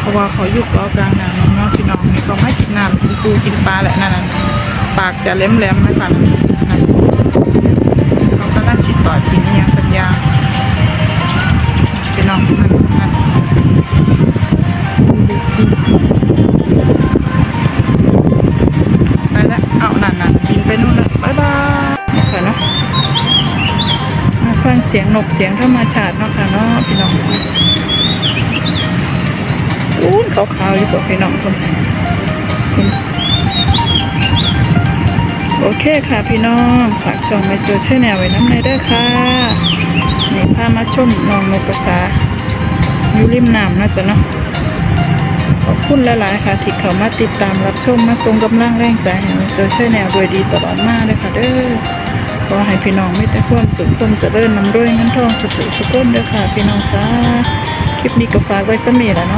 เพราะว่าเขาอยู่เกาะกลางน้ำเนาะพี่น้องนี่เขาไม่กินน้ำกินปูกินปลาแหละนั่นน่ะปากจะแหลมๆนะคะนั่นเขาก็น่าสิต่อยกินอหย่างสักอย่าพี่น้องนั่นนั่นไปแล้วเอานั่นนั่นบินไปนู่นแล้วบ๊ายบายนะคะเนาะมาฟังเสียงนกเสียงธรรมชาติเนาะค่ะเนาะพี่น้อง อู้นขาวๆอยู่กับพี่น้องคนคนโอเคค่ะพี่น้อง ฝากช่องไปเจอช่แนวไว้น้ำในด้อค่ะนี่พามาชมน้องนกกระสาอยู่ริมน้ำนะจ๊ะเนาะขอบคุณหลายๆค่ะ ที่เข้ามาติดตามรับชมมาส่งกำลังแรงใจให้เจอช่แนวโดยดีตลอดมาเลยค่ะเด้อขอให้พี่น้องไม่แต่ความสุขความเจริญนำด้วยเงินทองสุขสุขคนเด้อค่ะ พี่น้องค่ะคลิปนี้ก็ฝากไว้สมีแล้วเนาะ